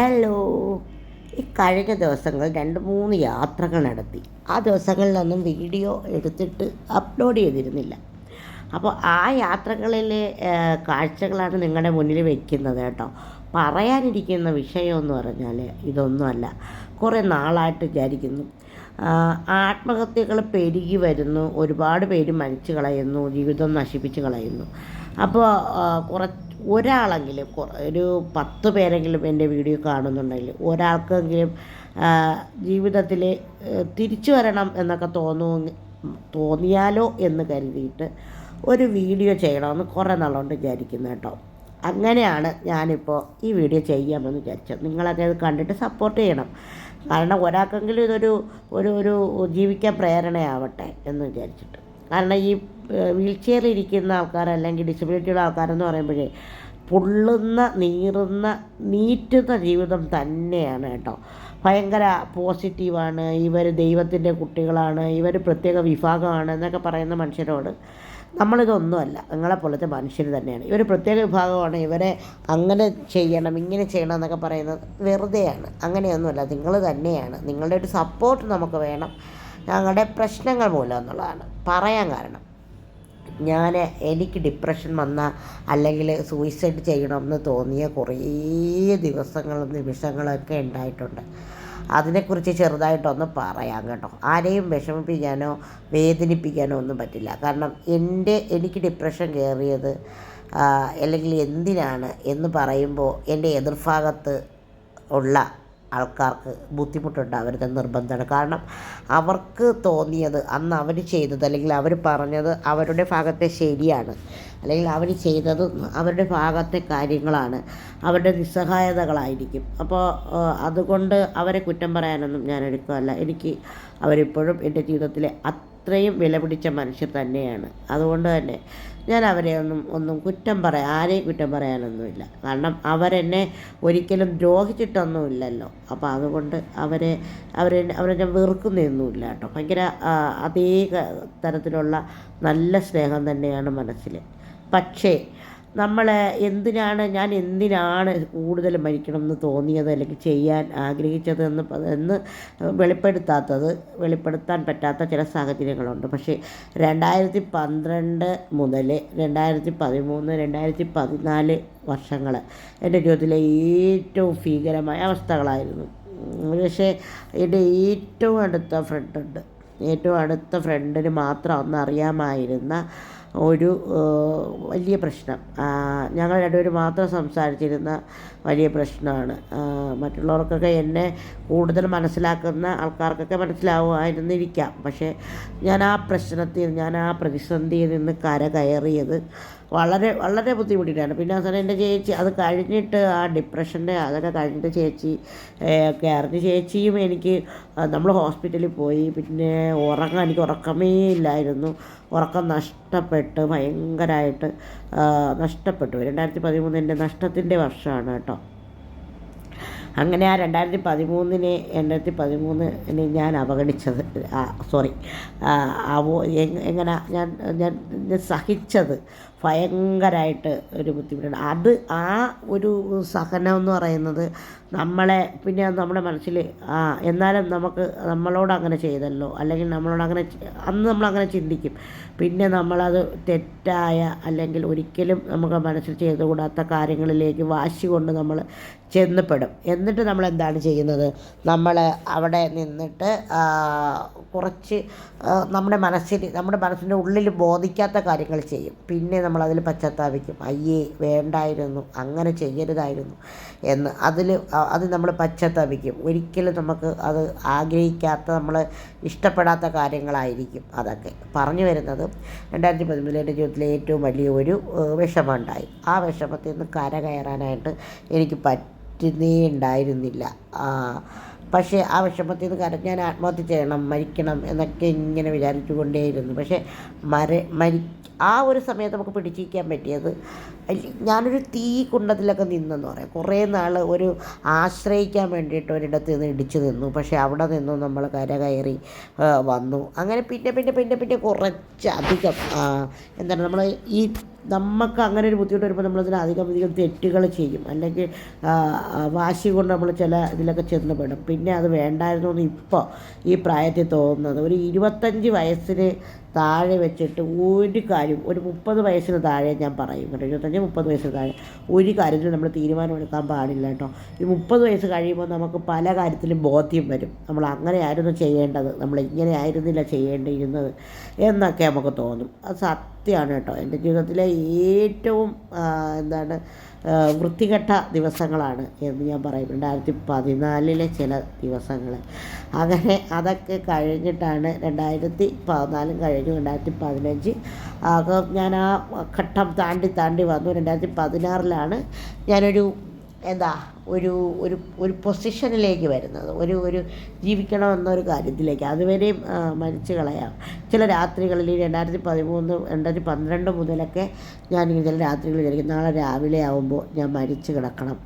Hello ഈ കഴിഞ്ഞ ദിവസങ്ങൾ രണ്ട് മൂന്ന് യാത്രകൾ നടത്തി. ആ ദിവസങ്ങളിലൊന്നും വീഡിയോ എടുത്തിട്ട് അപ്ലോഡ് ചെയ്തിരുന്നില്ല. അപ്പോൾ ആ യാത്രകളിലെ കാഴ്ചകളാണ് നിങ്ങളുടെ മുന്നിൽ വെക്കുന്നത് കേട്ടോ. പറയാനിരിക്കുന്ന വിഷയം എന്ന് പറഞ്ഞാൽ ഇതൊന്നുമല്ല. കുറേ നാളായിട്ട് വിചാരിക്കുന്നു. ആത്മഹത്യകൾ പെരുകി വരുന്നു. ഒരുപാട് പേര് മരിച്ചു കളയുന്നു. ജീവിതം നശിപ്പിച്ച് കളയുന്നു. അപ്പോൾ കുറച്ച് ഒരാളെങ്കിലും ഒരു പത്ത് പേരെങ്കിലും എന്റെ വീഡിയോ കാണുന്നുണ്ടെങ്കിൽ ഒരാൾക്കെങ്കിലും ജീവിതത്തിൽ തിരിച്ചു വരണം എന്നൊക്കെ തോന്നുമെങ്കിൽ തോന്നിയാലോ എന്ന് കരുതിയിട്ട് ഒരു വീഡിയോ ചെയ്യണമെന്ന് കുറേ നാളുകൊണ്ട് വിചാരിക്കുന്നു കേട്ടോ. അങ്ങനെയാണ് ഞാനിപ്പോൾ ഈ വീഡിയോ ചെയ്യാമെന്ന് വിചാരിച്ചത്. നിങ്ങളൊക്കെ ഇത് കണ്ടിട്ട് സപ്പോർട്ട് ചെയ്യണം. കാരണം ഒരാൾക്കെങ്കിലും ഇതൊരു ഒരു ഒരു ജീവിക്കാൻ പ്രേരണയാവട്ടെ എന്ന് വിചാരിച്ചിട്ട്. കാരണം ഈ വീൽ ചെയറിൽ ഇരിക്കുന്ന ആൾക്കാർ അല്ലെങ്കിൽ ഡിസബിലിറ്റിയുള്ള ആൾക്കാരെന്ന് പറയുമ്പോഴേ പൊള്ളുന്ന നീറുന്ന നീറ്റുന്ന ജീവിതം തന്നെയാണ് കേട്ടോ. ഭയങ്കര പോസിറ്റീവാണ്. ഇവർ ദൈവത്തിന്റെ കുട്ടികളാണ്. ഇവർ പ്രത്യേക വിഭാഗമാണ് എന്നൊക്കെ പറയുന്ന മനുഷ്യരോട് നമ്മളിതൊന്നുമല്ല. നിങ്ങളെപ്പോലത്തെ മനുഷ്യർ തന്നെയാണ്. ഇവർ പ്രത്യേക വിഭാഗമാണ്. ഇവരെ അങ്ങനെ ചെയ്യണം ഇങ്ങനെ ചെയ്യണം എന്നൊക്കെ പറയുന്നത് വെറുതെയാണ്. അങ്ങനെയൊന്നുമല്ല. നിങ്ങൾ തന്നെയാണ്. നിങ്ങളുടെ ഒരു സപ്പോർട്ട് നമുക്ക് വേണം. ഞങ്ങളുടെ പ്രശ്നങ്ങൾ മൂലം എന്നുള്ളതാണ്. പറയാൻ കാരണം. ഞാൻ എനിക്ക് ഡിപ്രഷൻ വന്ന അല്ലെങ്കിൽ സൂയിസൈഡ് ചെയ്യണമെന്ന് തോന്നിയ കുറേ ദിവസങ്ങളും നിമിഷങ്ങളൊക്കെ ഉണ്ടായിട്ടുണ്ട്. അതിനെക്കുറിച്ച് ചെറുതായിട്ടൊന്ന് പറയാം കേട്ടോ. ആരെയും വിഷമിപ്പിക്കാനോ വേദനിപ്പിക്കാനോ ഒന്നും പറ്റില്ല. കാരണം എന്റെ എനിക്ക് ഡിപ്രഷൻ കയറിയത് അല്ലെങ്കിൽ എന്തിനാണ് എന്ന് പറയുമ്പോൾ എന്റെ എതിർഭാഗത്ത് ഉള്ള ആൾക്കാർക്ക് ബുദ്ധിമുട്ടുണ്ടാവരുത് നിർബന്ധമാണ്. കാരണം അവർക്ക് തോന്നിയത് അന്ന് അവർ ചെയ്തത് അല്ലെങ്കിൽ അവർ പറഞ്ഞത് അവരുടെ ഭാഗത്തെ ശരിയാണ്. അല്ലെങ്കിൽ അവർ ചെയ്തത് അവരുടെ ഭാഗത്തെ കാര്യങ്ങളാണ്. അവരുടെ നിസ്സഹായതകളായിരിക്കും. അപ്പോൾ അതുകൊണ്ട് അവരെ കുറ്റം പറയാനൊന്നും ഞാൻ എടുക്കുകയല്ല എനിക്ക് അവരിപ്പോഴും എന്റെ ജീവിതത്തിലെ അത്രയും വില പിടിച്ച മനുഷ്യർ തന്നെയാണ്. അതുകൊണ്ട് തന്നെ ഞാൻ അവരെ ഒന്നും ഒന്നും കുറ്റം പറയാം ആരെയും കുറ്റം പറയാനൊന്നുമില്ല. കാരണം അവരെന്നെ ഒരിക്കലും ദ്രോഹിച്ചിട്ടൊന്നുമില്ലല്ലോ. അപ്പോൾ അതുകൊണ്ട് അവരെ അവരെ അവരെ ഞാൻ വെറുക്കുന്നൊന്നുമില്ല കേട്ടോ. ഭയങ്കര അതേ തരത്തിലുള്ള നല്ല സ്നേഹം തന്നെയാണ് മനസ്സിൽ പക്ഷേ നമ്മൾ എന്തിനാണ് ഞാൻ എന്തിനാണ് കൂടുതൽ മരിക്കണം എന്ന് തോന്നിയത് അല്ലെങ്കിൽ ചെയ്യാൻ ആഗ്രഹിച്ചത് എന്ന് എന്ന് വെളിപ്പെടുത്താത്തത് വെളിപ്പെടുത്താൻ പറ്റാത്ത ചില സാഹചര്യങ്ങളുണ്ട്. പക്ഷേ രണ്ടായിരത്തി പന്ത്രണ്ട് മുതൽ രണ്ടായിരത്തി പതിമൂന്ന് രണ്ടായിരത്തി പതിനാല് വർഷങ്ങൾ എന്റെ ജീവിതത്തിലെ ഏറ്റവും ഭീകരമായ അവസ്ഥകളായിരുന്നു. പക്ഷേ എന്റെ ഏറ്റവും അടുത്ത ഫ്രണ്ടുണ്ട് ഏറ്റവും അടുത്ത ഫ്രണ്ടിന് മാത്രം അന്ന് അറിയാമായിരുന്ന ഒരു വലിയ പ്രശ്നം. ഞങ്ങൾ രണ്ടുപേരും മാത്രം സംസാരിച്ചിരുന്ന വലിയ പ്രശ്നമാണ്. മറ്റുള്ളവർക്കൊക്കെ എന്നെ കൂടുതൽ മനസ്സിലാക്കുന്ന ആൾക്കാർക്കൊക്കെ മനസ്സിലാവുമായിരുന്നിരിക്കാം. പക്ഷേ ഞാൻ ആ പ്രശ്നത്തിൽ ഞാൻ ആ പ്രതിസന്ധിയിൽ നിന്ന് കര കയറിയത് വളരെ വളരെ ബുദ്ധിമുട്ടിയിട്ടാണ് പിന്നെ അവസാനം എന്റെ ചേച്ചി അത് കഴിഞ്ഞിട്ട് ആ ഡിപ്രഷന്റെ അതൊക്കെ കഴിഞ്ഞിട്ട് ചേച്ചി അറിഞ്ഞ് ചേച്ചിയും എനിക്ക് നമ്മൾ ഹോസ്പിറ്റലിൽ പോയി. പിന്നെ ഉറങ്ങാൻ എനിക്ക് ഉറക്കമേ ഇല്ലായിരുന്നു. ഉറക്കം നഷ്ടപ്പെട്ട് ഭയങ്കരമായിട്ട് നഷ്ടപ്പെട്ടു. രണ്ടായിരത്തി പതിമൂന്നിന്റെ നഷ്ടത്തിന്റെ വർഷമാണ് കേട്ടോ. അങ്ങനെ ആ രണ്ടായിരത്തി പതിമൂന്നിനെ രണ്ടായിരത്തി പതിമൂന്നിനെ ഞാൻ അവഗണിച്ചത്. സോറി. അവോ എങ്ങനെ ഞാൻ ഞാൻ സഹിച്ചത്. ഭയങ്കരമായിട്ട് ഒരു ബുദ്ധിമുട്ടാണ് അത് ആ ഒരു സഹനം എന്ന് പറയുന്നത് നമ്മളെ പിന്നെ നമ്മുടെ മനസ്സിൽ ആ എന്നാലും നമുക്ക് നമ്മളോട് അങ്ങനെ ചെയ്തല്ലോ അല്ലെങ്കിൽ നമ്മളോട് അങ്ങനെ അന്ന് നമ്മളങ്ങനെ ചിന്തിക്കും. പിന്നെ നമ്മളത് തെറ്റായ അല്ലെങ്കിൽ ഒരിക്കലും നമുക്ക് മനസ്സിൽ ചെയ്തുകൂടാത്ത കാര്യങ്ങളിലേക്ക് വാശി കൊണ്ട് നമ്മൾ ചെന്നപ്പെടും. എന്നിട്ട് നമ്മൾ എന്താണ് ചെയ്യുന്നത്? നമ്മൾ അവിടെ നിന്നിട്ട് കുറച്ച് നമ്മുടെ മനസ്സിൽ നമ്മുടെ മനസ്സിന്റെ ഉള്ളിൽ ബോധിക്കാത്ത കാര്യങ്ങൾ ചെയ്യും. പിന്നെ നമ്മൾ അതിൽ പശ്ചാത്താപിക്കും. അയ്യേ വേണ്ടായിരുന്നു. അങ്ങനെ ചെയ്യരുതായിരുന്നു എന്ന് അതിൽ അത് നമ്മൾ പശ്ചാത്താപിക്കും. ഒരിക്കലും നമുക്ക് അത് ആഗ്രഹിക്കാത്ത നമ്മൾ ഇഷ്ടപ്പെടാത്ത കാര്യങ്ങളായിരിക്കും അതൊക്കെ. പറഞ്ഞു വരുന്നത് രണ്ടായിരത്തി പതിമൂന്നിൽ എന്റെ ജീവിതത്തിലെ ഏറ്റവും വലിയ ഒരു വിഷമമുണ്ടായി. ആ വിഷമത്തിൽ നിന്ന് കര കയറാനായിട്ട് എനിക്ക് പറ്റുന്നേ ഉണ്ടായിരുന്നില്ല. പക്ഷേ ആ വിഷമത്തിൽ നിന്ന് കര ഞാൻ ആത്മഹത്യ ചെയ്യണം മരിക്കണം എന്നൊക്കെ ഇങ്ങനെ വിചാരിച്ചു കൊണ്ടേയിരുന്നു പക്ഷേ മര മരി ആ ഒരു സമയത്ത് നമുക്ക് പിടിച്ചിരിക്കാൻ പറ്റിയത് ഞാനൊരു തീ കുണ്ടത്തിലൊക്കെ നിന്നെന്ന് പറയാം. കുറേ നാൾ ഒരു ആശ്രയിക്കാൻ വേണ്ടിയിട്ട് ഒരിടത്ത് നിന്ന് ഇടിച്ചു നിന്നു. പക്ഷേ അവിടെ നിന്നും നമ്മൾ കര കയറി വന്നു. അങ്ങനെ പിന്നെ പിന്നെ പിന്നെ പിന്നെ കുറച്ചധികം അധികം എന്താണ് നമ്മൾ ഈ നമുക്ക് അങ്ങനെ ഒരു ബുദ്ധിമുട്ട് വരുമ്പോൾ നമ്മളതിന് അധികം അധികം തെറ്റുകൾ ചെയ്യും. അല്ലെങ്കിൽ വാശി കൊണ്ട് നമ്മൾ ചില ഇതിലൊക്കെ ചെന്ന് പെടും. പിന്നെ അത് വേണ്ടായിരുന്നു എന്ന് ഇപ്പോൾ ഈ പ്രായത്തിൽ തോന്നുന്നത്. ഒരു ഇരുപത്തഞ്ച് വയസ്സിന് താഴെ വെച്ചിട്ട് ഒരു കാര്യം ഒരു മുപ്പത് വയസ്സിന് താഴെ ഞാൻ പറയും കേട്ടോ. ഇരുപത്തഞ്ച് മുപ്പത് വയസ്സിന് താഴെ ഒരു കാര്യത്തിൽ നമ്മൾ തീരുമാനമെടുക്കാൻ പാടില്ല കേട്ടോ. ഈ മുപ്പത് വയസ്സ് കഴിയുമ്പോൾ നമുക്ക് പല കാര്യത്തിലും ബോധ്യം വരും. നമ്മൾ അങ്ങനെ ആയിരുന്നു ചെയ്യേണ്ടത് നമ്മൾ ഇങ്ങനെ ആയിരുന്നില്ല ചെയ്യേണ്ടിയിരുന്നത് എന്നൊക്കെ നമുക്ക് തോന്നും. അത് സത്യമാണ് കേട്ടോ. എന്റെ ജീവിതത്തിലെ ഏറ്റവും എന്താണ് വൃത്തികെട്ട ദിവസങ്ങളാണ് എന്ന് ഞാൻ പറയും. രണ്ടായിരത്തി പതിനാലിലെ ചില ദിവസങ്ങൾ. അങ്ങനെ അതൊക്കെ കഴിഞ്ഞിട്ടാണ് രണ്ടായിരത്തി പതിനാലും കഴിഞ്ഞു രണ്ടായിരത്തി പതിനഞ്ച് ഞാൻ ആ ഘട്ടം താണ്ടി താണ്ടി വന്നു. രണ്ടായിരത്തി പതിനാറിലാണ് ഞാനൊരു എന്താ ഒരു ഒരു ഒരു പൊസിഷനിലേക്ക് വരുന്നത്. ഒരു ഒരു ജീവിക്കണമെന്നൊരു കാര്യത്തിലേക്ക്. അതുവരെയും മരിച്ചു കളയാം. ചില രാത്രികളിൽ രണ്ടായിരത്തി പതിമൂന്ന് രണ്ടായിരത്തി പന്ത്രണ്ട് മുതലൊക്കെ ഞാൻ ചില രാത്രികളിൽ വിചാരിക്കും നാളെ രാവിലെ ആകുമ്പോൾ ഞാൻ മരിച്ചു കിടക്കണം.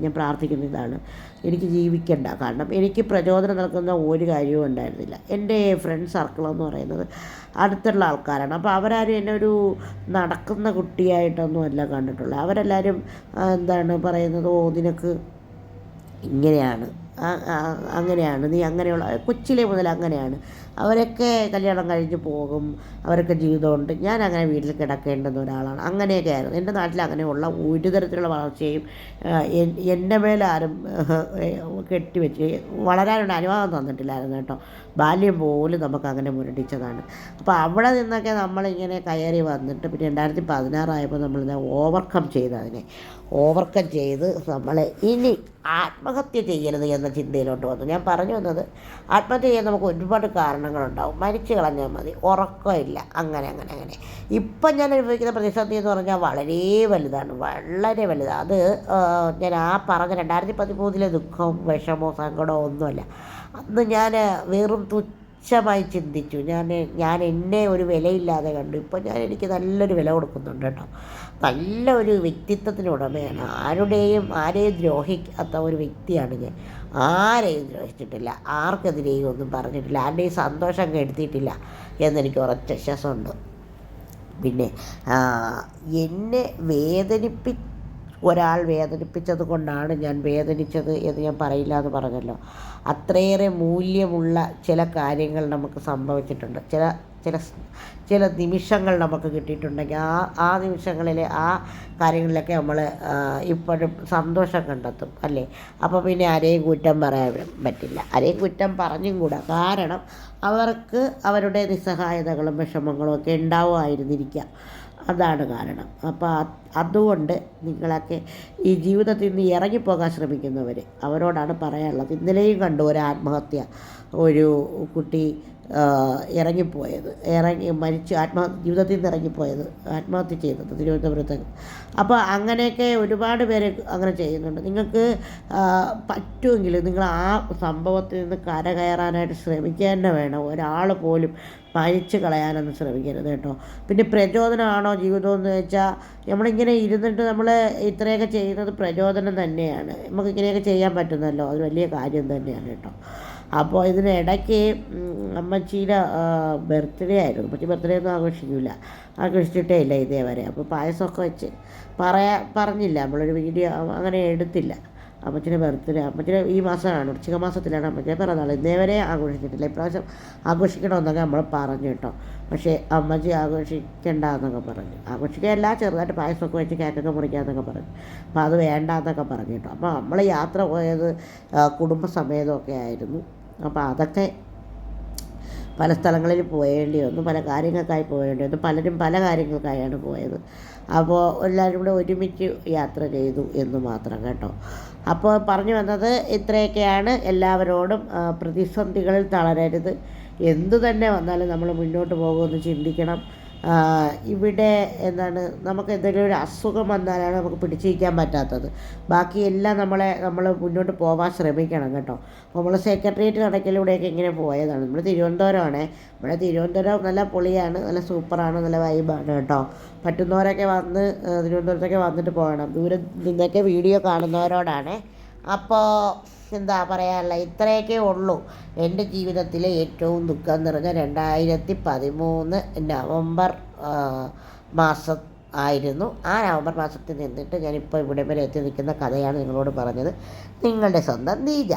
ഞാൻ പ്രാർത്ഥിക്കുന്ന ഇതാണ് എനിക്ക് ജീവിക്കണ്ട. കാരണം എനിക്ക് പ്രചോദനം നൽകുന്ന ഒരു കാര്യവും ഉണ്ടായിരുന്നില്ല. എന്റെ ഫ്രണ്ട് സർക്കിൾ എന്ന് പറയുന്നത് അടുത്തുള്ള ആൾക്കാരാണ്. അപ്പോൾ അവരാരും എന്നെ ഒരു നടക്കുന്ന കുട്ടിയായിട്ടൊന്നും അല്ല കണ്ടിട്ടുള്ളത്. അവരെല്ലാവരും എന്താണ് പറയുന്നത്? ഓ നിനക്ക് ഇങ്ങനെയാണ്. അങ്ങനെയാണ്. നീ അങ്ങനെയുള്ള കൊച്ചിലെ മുതൽ അങ്ങനെയാണ്. അവരൊക്കെ കല്യാണം കഴിഞ്ഞ് പോകും. അവരൊക്കെ ജീവിതമുണ്ട്. ഞാൻ അങ്ങനെ വീട്ടിൽ കിടക്കേണ്ടുന്ന ഒരാളാണ്. അങ്ങനെയൊക്കെ ആയിരുന്നു. എന്റെ നാട്ടിൽ അങ്ങനെയുള്ള ഒരു തരത്തിലുള്ള വളർച്ചയും എന്റെ മേലാരും കെട്ടിവെച്ച് വളരാനുള്ള അനുവാദം തന്നിട്ടില്ലായിരുന്നു കേട്ടോ. ബാല്യം പോലും നമുക്ക് അങ്ങനെ മുരടിച്ചതാണ്. അപ്പോൾ അവിടെ നിന്നൊക്കെ നമ്മളിങ്ങനെ കയറി വന്നിട്ട് പിന്നെ രണ്ടായിരത്തി പതിനാറായപ്പോൾ നമ്മളിത് ഓവർകം ചെയ്ത് അതിനെ ഓവർകം ചെയ്ത് നമ്മൾ ഇനി ആത്മഹത്യ ചെയ്യരുത് എന്ന ചിന്തയിലോട്ട് വന്നു. ഞാൻ പറഞ്ഞു വന്നത് ആത്മഹത്യ ചെയ്യാൻ നമുക്ക് ഒരുപാട് കാരണങ്ങളുണ്ടാവും. മരിച്ചു കളഞ്ഞാൽ മതി. ഉറക്കമില്ല. അങ്ങനെ അങ്ങനെ അങ്ങനെ. ഇപ്പം ഞാൻ അനുഭവിക്കുന്ന പ്രതിസന്ധി എന്ന് പറഞ്ഞാൽ വളരെ വലുതാണ്. വളരെ വലുതാണ്. അത് ഞാൻ ആ പറഞ്ഞ രണ്ടായിരത്തി പതിമൂന്നിലെ ദുഃഖവും വിഷമോ സങ്കടമോ ഒന്നുമല്ല. അന്ന് ഞാൻ വെറും തുച്ഛമായി ചിന്തിച്ചു. ഞാൻ ഞാൻ എന്നെ ഒരു വിലയില്ലാതെ കണ്ടു. ഇപ്പോൾ ഞാൻ എനിക്ക് നല്ലൊരു വില കൊടുക്കുന്നുണ്ട് കേട്ടോ. നല്ല ഒരു വ്യക്തിത്വത്തിന് ഉടമയാണ്. ആരുടെയും ആരെയും ദ്രോഹിക്കാത്ത ഒരു വ്യക്തിയാണ് ഞാൻ. ആരെയും ദ്രോഹിച്ചിട്ടില്ല. ആർക്കെതിരെയും ഒന്നും പറഞ്ഞിട്ടില്ല. ആരുടെയും സന്തോഷം കെടുത്തിയിട്ടില്ല എന്നെനിക്ക് ഉറച്ച വിശ്വാസമുണ്ട്. പിന്നെ എന്നെ വേദനിപ്പി ഒരാൾ വേദനിപ്പിച്ചത് കൊണ്ടാണ് ഞാൻ വേദനിച്ചത് എന്ന് ഞാൻ പറയില്ല എന്ന് പറഞ്ഞല്ലോ. അത്രയേറെ മൂല്യമുള്ള ചില കാര്യങ്ങൾ നമുക്ക് സംഭവിച്ചിട്ടുണ്ട്. ചില ചില ചില നിമിഷങ്ങൾ നമുക്ക് കിട്ടിയിട്ടുണ്ടെങ്കിൽ ആ ആ നിമിഷങ്ങളിലെ ആ കാര്യങ്ങളിലൊക്കെ നമ്മൾ ഇപ്പോഴും സന്തോഷം കണ്ടെത്തും അല്ലേ? അപ്പോൾ പിന്നെ ആരെയും കുറ്റം പറയാൻ പറ്റില്ല. ആരെയും കുറ്റം പറഞ്ഞും കൂടാ. കാരണം അവർക്ക് അവരുടെ നിസ്സഹായതകളും വിഷമങ്ങളും ഒക്കെ ഉണ്ടാവുമായിരുന്നിരിക്കാം അതാണ് കാരണം. അപ്പോൾ അതുകൊണ്ട് നിങ്ങളൊക്കെ ഈ ജീവിതത്തിൽ നിന്ന് ഇറങ്ങിപ്പോകാൻ ശ്രമിക്കുന്നവർ അവരോടാണ് പറയാനുള്ളത്. ഇന്നലെയും കണ്ടു ഒരു ആത്മഹത്യ ഒരു കുട്ടി ഇറങ്ങിപ്പോയത്. ഇറങ്ങി മരിച്ചു ആത്മാ ജീവിതത്തിൽ നിന്ന് ഇറങ്ങിപ്പോയത്. ആത്മഹത്യ ചെയ്തത് തിരുവനന്തപുരത്ത്. അപ്പോൾ അങ്ങനെയൊക്കെ ഒരുപാട് പേര് അങ്ങനെ ചെയ്യുന്നുണ്ട്. നിങ്ങൾക്ക് പറ്റുമെങ്കിൽ നിങ്ങൾ ആ സംഭവത്തിൽ നിന്ന് കരകയറാനായിട്ട് ശ്രമിക്കുക തന്നെ വേണം. ഒരാൾ പോലും മരിച്ചു കളയാനൊന്നും ശ്രമിക്കരുത് കേട്ടോ. പിന്നെ പ്രചോദനമാണോ ജീവിതം എന്ന് വെച്ചാൽ നമ്മളിങ്ങനെ ഇരുന്നിട്ട് നമ്മൾ ഇത്രയൊക്കെ ചെയ്യുന്നത് പ്രചോദനം തന്നെയാണ്. നമുക്ക് ഇങ്ങനെയൊക്കെ ചെയ്യാൻ പറ്റുന്നല്ലോ. അത് വലിയ കാര്യം തന്നെയാണ് കേട്ടോ. അപ്പോൾ ഇതിനിടയ്ക്ക് അമ്മച്ചിയുടെ ബർത്ത്ഡേ ആയിരുന്നു. അമ്മച്ചി ബർത്ത്ഡേ ഒന്നും ആഘോഷിക്കില്ല ആഘോഷിച്ചിട്ടേ ഇല്ല ഇതേവരെ. അപ്പോൾ പായസമൊക്കെ വെച്ച് പറയാ പറഞ്ഞില്ല. നമ്മളൊരു വീഡിയോ അങ്ങനെ എടുത്തില്ല. അമ്മച്ചിന്റെ ബർത്ത്ഡേ അമ്മച്ചിന്റെ ഈ മാസമാണ് വൃശ്ചിക മാസത്തിലാണ് അമ്മച്ചിന്റെ പിറന്നാൾ. ഇന്നേവരെ ആഘോഷിച്ചിട്ടില്ല. ഇപ്രാവശ്യം ആഘോഷിക്കണമെന്നൊക്കെ നമ്മൾ പറഞ്ഞു കേട്ടോ. പക്ഷേ അമ്മച്ചി ആഘോഷിക്കണ്ട എന്നൊക്കെ പറഞ്ഞു ആഘോഷിക്കുകയല്ല ചെറുതായിട്ട് പായസമൊക്കെ വെച്ച് കേക്കൊക്കെ മുറിക്കാമെന്നൊക്കെ പറഞ്ഞു. അപ്പോൾ അത് വേണ്ട എന്നൊക്കെ പറഞ്ഞു കേട്ടോ. അപ്പോൾ നമ്മൾ യാത്ര പോയത് കുടുംബസമേതമൊക്കെ ആയിരുന്നു. അപ്പോൾ അതൊക്കെ പല സ്ഥലങ്ങളിൽ പോയേണ്ടി വന്നു പല കാര്യങ്ങൾക്കായി പോയേണ്ടി വന്നു പലരും പല കാര്യങ്ങൾക്കായാണ് പോയത്. അപ്പോൾ എല്ലാവരും കൂടെ ഒരുമിച്ച് യാത്ര ചെയ്തു എന്ന് മാത്രം കേട്ടോ. അപ്പോൾ പറഞ്ഞു വന്നത് ഇത്രയൊക്കെയാണ്. എല്ലാവരോടും പ്രതിസന്ധികളിൽ തളരരുത്. എന്തു തന്നെ വന്നാലും നമ്മൾ മുന്നോട്ട് പോകുമെന്ന് ചിന്തിക്കണം. ഇവിടെ എന്താണ് നമുക്ക് എന്തെങ്കിലും ഒരു അസുഖം വന്നാലാണ് നമുക്ക് പിടിച്ചിരിക്കാൻ പറ്റാത്തത്. ബാക്കിയെല്ലാം നമ്മളെ നമ്മൾ മുന്നോട്ട് പോകാൻ ശ്രമിക്കണം കേട്ടോ. നമ്മൾ സെക്രട്ടേറിയറ്റ് നടക്കലൂടെയൊക്കെ ഇങ്ങനെ പോയതാണ്. നമ്മൾ തിരുവനന്തപുരമാണ്. നമ്മുടെ തിരുവനന്തപുരം നല്ല പൊളിയാണ് നല്ല സൂപ്പറാണ് നല്ല വൈബാണ് കേട്ടോ. പറ്റുന്നവരൊക്കെ വന്ന് തിരുവനന്തപുരത്തൊക്കെ വന്നിട്ട് പോകണം. ദൂരെ നിന്നൊക്കെ വീഡിയോ കാണുന്നവരോടാണ്. അപ്പോൾ എന്താ പറയാനുള്ള ഇത്രയൊക്കെ ഉള്ളൂ. എന്റെ ജീവിതത്തിലെ ഏറ്റവും ദുഃഖം നിറഞ്ഞ രണ്ടായിരത്തി പതിമൂന്ന് നവംബർ മാസം ആയിരുന്നു. ആ നവംബർ മാസത്തിൽ നിന്നിട്ട് ഞാനിപ്പോൾ ഇവിടെ വരെ എത്തി നിൽക്കുന്ന കഥയാണ് നിങ്ങളോട് പറഞ്ഞത്. നിങ്ങളുടെ സ്വന്തം നീജ.